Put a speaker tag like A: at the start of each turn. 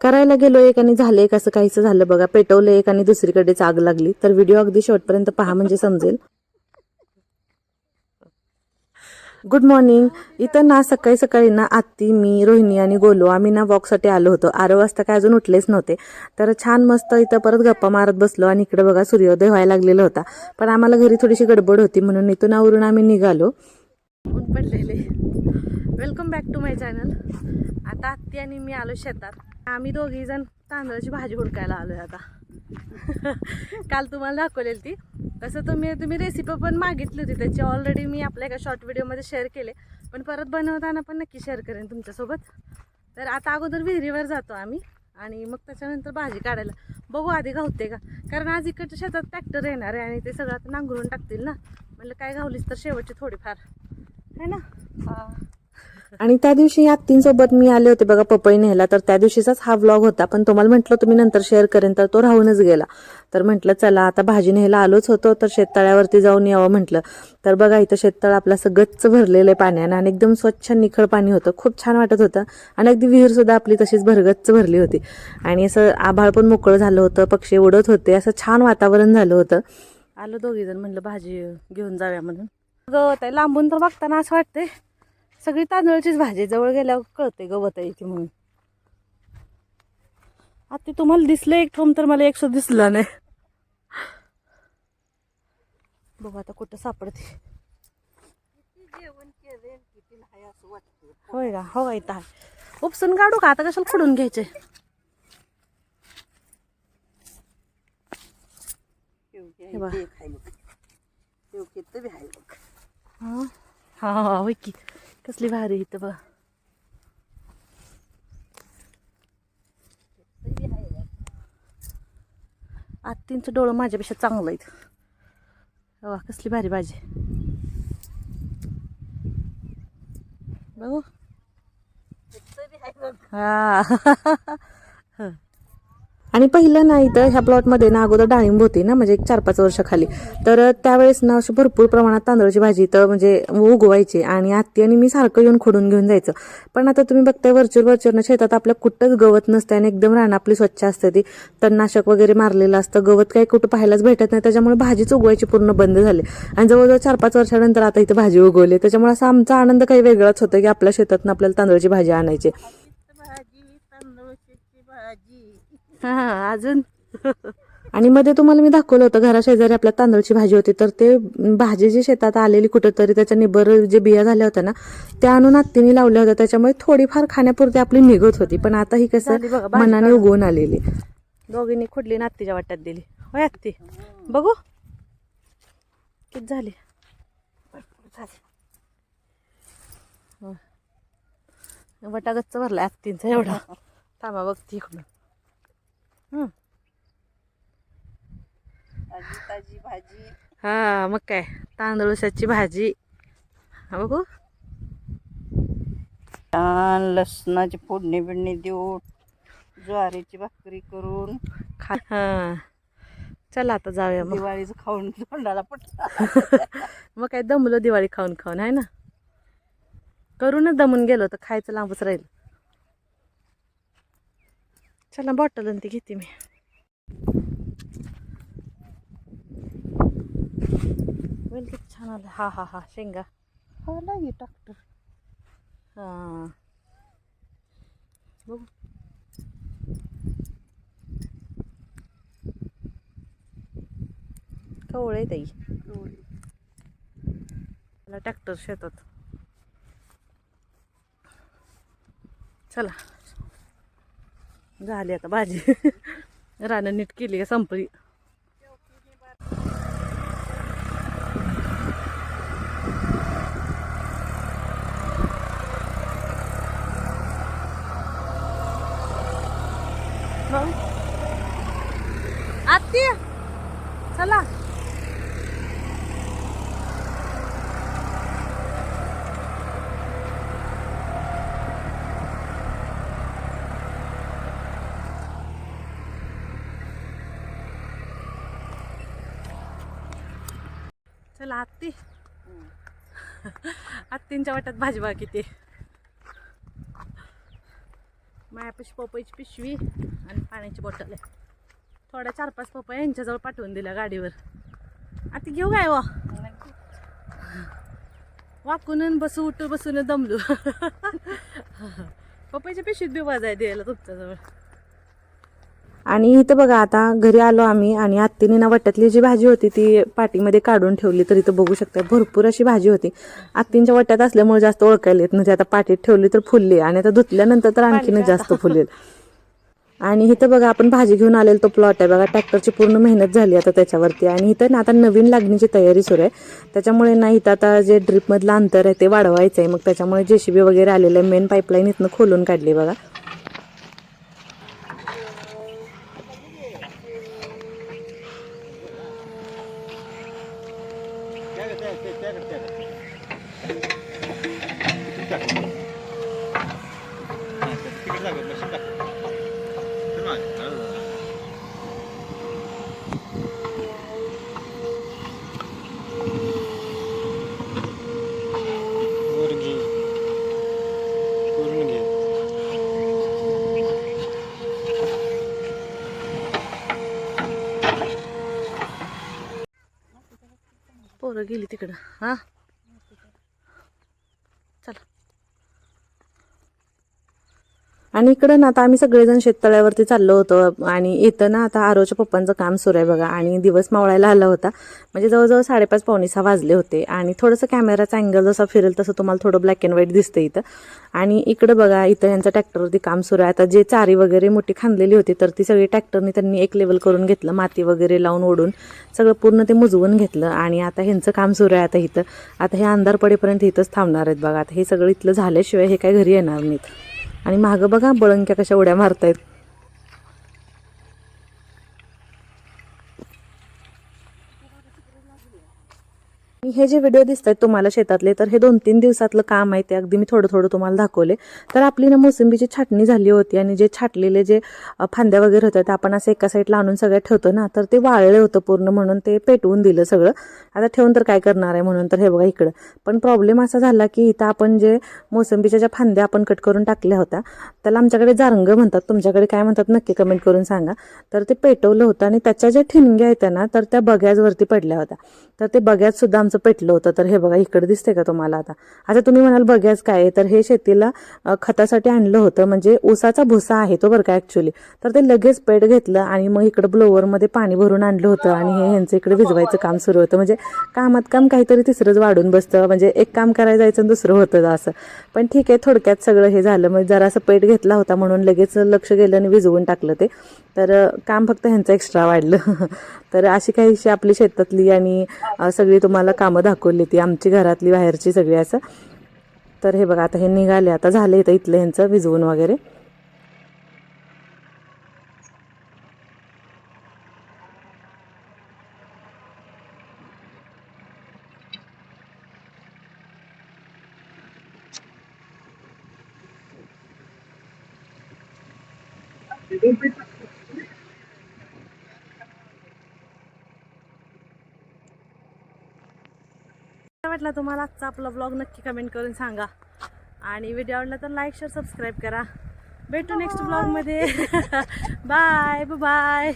A: करायला गेलो एक आणि झालं एक असं काहीच झालं बघा. पेटवलं एक आणि दुसरीकडेच आग लागली. तर व्हिडिओ अगदी शेवटपर्यंत पहा म्हणजे समजेल. गुड मॉर्निंग इथं ना सकाळी सकाळी ना आत्ती मी रोहिणी आणि गोलो आम्ही ना वॉकसाठी आलो होतो. आरो वाजता काय अजून उठलेच नव्हते. तर छान मस्त इथं परत गप्पा मारत बसलो आणि इकडे बघा सूर्योदय व्हायला लागलेला होता. पण आम्हाला घरी थोडीशी गडबड होती म्हणून इथून आवरून आम्ही निघालो. ऊन पडलेले. Welcome back to my channel आता आत्ती आणि मी आलो शेतात. आम्ही दोघी जण तांदळाची भाजी हुडकायला आलोय आता. काल तुम्हाला दाखवलेली ती. तसं तुम्ही तुम्ही रेसिपी पण मागितली होती. त्याची ऑलरेडी मी आपल्या एका शॉर्ट व्हिडिओमध्ये शेअर केले. पण परत बनवताना पण नक्की शेअर करेन तुमच्यासोबत. तर आता अगोदर विहिरीवर जातो आम्ही. आणि मग त्याच्यानंतर भाजी काढायला. बघू आधी घावते का? कारण आज इकडच्या शेतात ट्रॅक्टर येणार आहे आणि ते सगळं आता नांगरून टाकतील ना. म्हणलं काय घावलीस तर शेवटची थोडीफार. है ना? आणि त्या दिवशी आत्तींसोबत मी आले होते बघा पपई न्यायला तर त्या दिवशीचाच हा व्लॉग होता. पण तुम्हाला म्हटलं तुम्ही नंतर शेअर करेन तर तो राहूनच गेला. तर म्हटलं चला आता भाजी न्यायला आलोच होतो तर शेततळ्यावरती जाऊन यावं म्हटलं. तर बघा इथं शेततळ आपलं असं गच्च भरलेलं आहे पाण्यानं आणि एकदम स्वच्छ निखळ पाणी होतं. खूप छान वाटत होतं. आणि अगदी विहीर सुद्धा आपली तशीच भरगच्च भरली होती. आणि असं आभाळ पण मोकळं झालं होतं पक्षी उडत होते. असं छान वातावरण झालं होतं. आलो दोघी जण म्हणलं भाजी घेऊन जाऊया म्हणून. गवत आहे लांबून तर बघताना असं वाटतंय सगळी तांदळाचीच भाजी जवळ गेल्यावर कळते गवत आहे ती म्हणून. आता तुम्हाला दिसलं एक ठोम तर मला एक सुद्धा दिसला नाही. बघू आता कुठं सापडते. होय का? हो का इथं आहे उपसून काढू का? आता कशाला खुडून घ्यायचे? हे बघ. हा हा होय की. कसली भारी इथं बघ. आत्तींचं डोळं माझ्यापेक्षा चांगलं आहेत. वा कसली भारी भाजी. बघू. हा. आणि पहिलं ना इथं ह्या प्लॉटमध्ये ना अगोदर डाळिंब होती ना म्हणजे एक चार पाच वर्षाखाली. तर त्यावेळेस ना अशी भरपूर प्रमाणात तांदळाची भाजी इथं म्हणजे उगवायची आणि आत्ती आणि मी सारखं येऊन खोडून घेऊन जायचं. पण आता तुम्ही बघताय वरचूर वरचूरनं शेतात आपल्या कुठंच गवत नसतं आणि एकदम रान आपली स्वच्छ असते ती. तणनाशक वगैरे मारलेलं असतं गवत काही कुठं पाहायलाच भेटत नाही. त्याच्यामुळे भाजीच उगवायची पूर्ण बंद झाली. आणि जवळजवळ चार पाच वर्षानंतर आता इथं भाजी उगवली. त्याच्यामुळे असा आमचा आनंद काही वेगळाच होता की आपल्या शेतातनं आपल्याला तांदळाची भाजी आणायची. हा हा, अजून? आणि मध्ये तुम्हाला मी दाखवलं होतं घराशेजारी आपल्या तांदळाची भाजी होती तर ते भाजी जी शेतात आलेली कुठंतरी त्याच्या निबर जे बिया झाल्या होत्या ना त्या आणून आत्तीने लावल्या होत्या. त्याच्यामुळे थोडीफार खाण्यापुरती आपली निघत होती पण आता ही कसं मनाने उगवून आलेली. दोघींनी खुडली ना आत्तीच्या वाट्यात दिली. होय आत्ती? बघू. किती झाली. वटा गच्च भरला आत्तींचा एवढा. थांबा बघते इकडून.
B: ताजी भाजी.
A: हा मग काय? तांदूळशाची भाजी. हा बघू.
B: छान लसणाची फोडणी बिडणी देऊन ज्वारीची भाकरी करून.
A: खा हा. चला आता जाऊया मग.
B: दिवाळीचं खाऊन तोंडाला पट.
A: मग काय दमलो दिवाळी खाऊन खाऊन आहे ना? करूनच दमून गेलो तर खायचं लांबच राहील. चला बॉटल आणि ती घेते मी. वेल किती छान आलं. हा हा हा शेंगा.
B: आला की ट्रॅक्टर
A: हा. बघू. कवळे ताई. मला ट्रॅक्टर शेतात. चला. झाली आता भाजी. रानं नीट केली संपली आत्ती चला चला आत्ती. आत्तींच्या वाट्यात भाजी बघा किती मायापाशी पपईची पिशवी आणि पाण्याची बॉटल आहे. थोड्या चार पाच पपया यांच्याजवळ पाठवून दिल्या गाडीवर. आता घेऊ काय वा? वाकून बसू उठू बसून दमलो. पपईच्या पिशवीत बी वाजाय द्यायला तुमच्याजवळ. आणि इथं बघा आता घरी आलो आम्ही आणि आत्तीने ना वट्यातली जी भाजी होती ती पाठीमध्ये काढून ठेवली तर इथं बघू शकता भरपूर अशी भाजी होती. आत्तींच्या वट्यात असल्यामुळे जास्त ओळखायला येत नव्हती. आता पाठीत ठेवली तर फुलली आणि आता धुतल्यानंतर तर आणखीनच जास्त फुलेल. आणि इथं बघा आपण भाजी घेऊन आलेलो तो प्लॉट आहे बघा. ट्रॅक्टरची पूर्ण मेहनत झाली आता त्याच्यावरती. आणि इथं ना आता नवीन लागणीची तयारी सुरू आहे. त्याच्यामुळे ना इथं आता जे ड्रिपमधलं अंतर आहे ते वाढवायचं आहे मग त्याच्यामुळे जेसीबी वगैरे आलेलं आहे. मेन पाईपलाईन इथनं खोलून काढली बघा.
C: தேக்கடு தேக்கடு
A: पोरं गेली तिकडं. हां? आणि इकडं ना आता आम्ही सगळेजण शेततळ्यावरती चाललो होतो आणि इथं ना आता आरोच्या पप्पांचं काम सुरू आहे बघा. आणि दिवस मावळायला आला होता. म्हणजे जवळजवळ साडेपाच पावणे सहा वाजले होते. आणि थोडंसं कॅमेराचा अँगल जसा फिरेल तसं तुम्हाला थोडं ब्लॅक अँड व्हाईट दिसतं इथं. आणि इकडं बघा इथं यांचं ट्रॅक्टरवरती काम सुरू आहे. आता जे चारी वगैरे मोठी खांदलेली होती तर ती सगळी ट्रॅक्टरने त्यांनी एक लेवल करून घेतलं. माती वगैरे लावून ओढून सगळं पूर्ण ते मुजवून घेतलं. आणि आता ह्यांचं काम सुरू आहे आता इथं. आता हे अंधार पडेपर्यंत इथंच थांबणार आहेत बघा. आता हे सगळं इथलं झाल्याशिवाय हे काय घरी येणार नाहीत. आणि मागं बघा बळंक्या कशा उड्या मारतायत. हे जे व्हिडिओ दिसत आहेत तुम्हाला शेतातले तर हे दोन तीन दिवसातलं काम आहे ते अगदी मी थोडं थोडं तुम्हाला दाखवले. तर आपली ना मोसंबीची छाटणी झाली होती आणि जे छाटलेले जे फांद्या वगैरे होत्या ते आपण असं एका साईडला आणून सगळ्या ठेवतो ना तर ते वाळले होतं पूर्ण म्हणून ते पेटवून दिलं सगळं. आता ठेवून तर काय करणार आहे म्हणून तर हे बघा इकडं. पण प्रॉब्लेम असा झाला की इथं आपण जे मोसंबीच्या ज्या फांद्या आपण कट करून टाकल्या होत्या त्याला आमच्याकडे जारंग म्हणतात. तुमच्याकडे काय म्हणतात नक्की कमेंट करून सांगा. तर ते पेटवलं होतं आणि त्याच्या ज्या ठिणग्या आहेत ना तर त्या बग्याजवरती पडल्या होत्या. तर ते बग्यात आमचं पेटलं होतं. तर हे बघा इकडे दिसते का तुम्हाला आता? आता तुम्ही म्हणाल बघ्याच काय तर हे शेतीला खतासाठी आणलं होतं. म्हणजे ऊसाचा भुसा आहे तो बरं का ॲक्च्युली तर ते लगेच पेट घेतलं आणि मग इकडं ब्लोवरमध्ये पाणी भरून आणलं होतं आणि हे ह्यांचं इकडे भिजवायचं काम सुरू होतं. म्हणजे कामात काम काहीतरी तिसरंच वाढून बसतं. म्हणजे एक काम करायला जायचं आणि दुसरं होतं असं. पण ठीक आहे थोडक्यात सगळं हे झालं. म्हणजे जरा असं पेट घेतला होता म्हणून लगेच लक्ष गेलं आणि विजवून टाकलं ते. तर काम फक्त ह्यांचं एक्स्ट्रा वाढलं. तर अशी काहीशी आपली शेतातली आणि सगळी तुम्हाला कामं दाखवली ती आमची घरातली बाहेरची सगळी असं. तर हे बघा आता हे निघाले आता झाले इथं इथलं ह्यांचं विजवून वगैरे. वाटला तुम्हाला? आजचा आपला ब्लॉग नक्की कमेंट करून सांगा. आणि व्हिडिओ आवडला तर लाईक शेअर सबस्क्राईब करा. भेटू नेक्स्ट ब्लॉगमध्ये बाय बाय